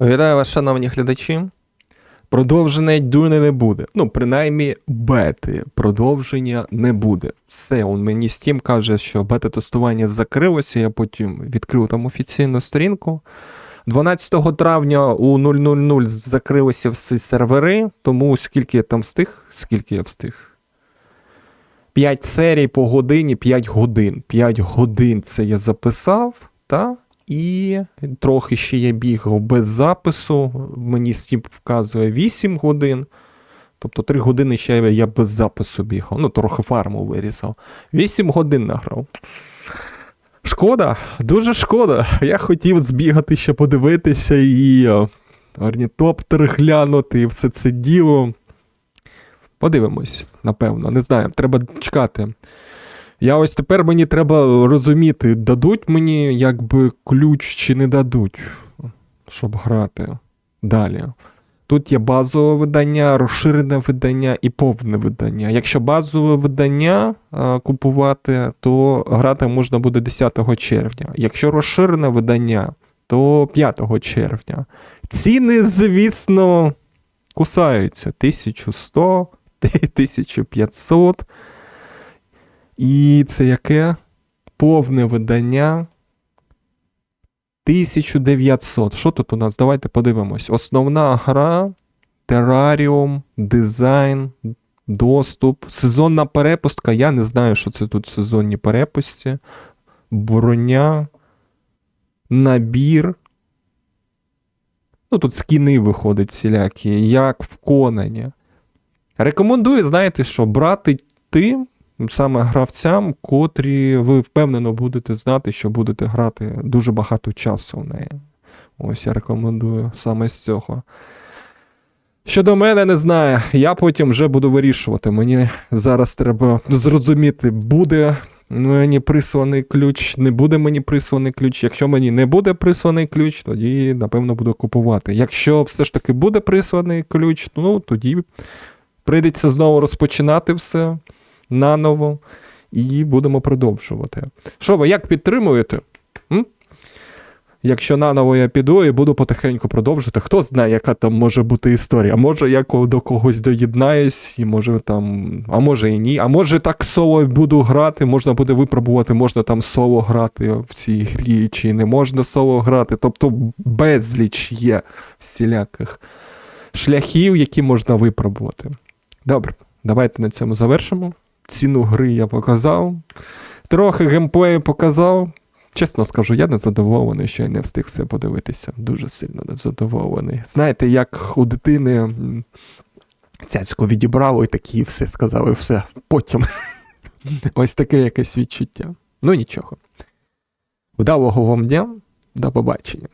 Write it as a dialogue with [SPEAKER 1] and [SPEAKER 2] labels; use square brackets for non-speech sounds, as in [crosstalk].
[SPEAKER 1] Вітаю вас, шановні глядачі. Продовження дурне не буде. Ну, принаймні, бети. Продовження не буде. Все, он мені Steam каже, що бета-тестування закрилося, я потім відкрив там офіційну сторінку. 12 травня у 000 закрилися всі сервери, тому скільки я там встиг? Скільки я встиг? 5 серій по годині, 5 годин. 5 годин це я записав, та? І трохи ще я бігав без запису. Мені Steam вказує 8 годин. Тобто 3 години ще я без запису бігав. Ну, трохи фарму вирізав. 8 годин награв. Шкода, дуже шкода. Я хотів збігати ще подивитися і е, орнітоптер глянути і все це діло. Подивимось, напевно, не знаю, треба чекати. Я ось тепер мені треба розуміти, дадуть мені якби ключ чи не дадуть, щоб грати далі. Тут є базове видання, розширене видання і повне видання. Якщо базове видання а, купувати, то грати можна буде 10 червня. Якщо розширене видання, то 5 червня. Ціни, звісно, кусаються 1100, 1500. [laughs] І це яке? Повне видання. 1900. Що тут у нас? Давайте подивимось. Основна гра, тераріум, дизайн, доступ, сезонна перепустка. Я не знаю, що це тут сезонні перепусті. Броня, набір. Ну, тут скіни виходять всілякі, як в Конані. Рекомендую, знаєте що, брати тим, саме гравцям, котрі ви впевнено будете знати, що будете грати дуже багато часу в неї. Ось я рекомендую саме з цього. Щодо мене, не знаю, я потім вже буду вирішувати. Мені зараз треба зрозуміти, буде мені присланий ключ, не буде мені присланий ключ. Якщо мені не буде присланий ключ, тоді, напевно, буду купувати. Якщо все ж таки буде присланий ключ, ну тоді прийдеться знову розпочинати все наново і будемо продовжувати. Що ви як підтримуєте? М? Якщо наново я піду і буду потихеньку продовжувати, хто знає, яка там може бути історія. Може, я до когось доєднаюсь, і може там, а може і ні. А може так соло буду грати, можна буде випробувати, можна там соло грати в цій грі, чи не можна соло грати. Тобто безліч є всіляких шляхів, які можна випробувати. Добре, давайте на цьому завершимо. Ціну гри я показав. Трохи геймплею показав. Чесно скажу, я не задоволений, що я не встиг все подивитися. Дуже сильно не задоволений. Знаєте, як у дитини цяцьку відібрало і такі все сказали, все. Потім. [laughs] Ось таке якесь відчуття. Ну нічого. Вдалого вам дня, до побачення.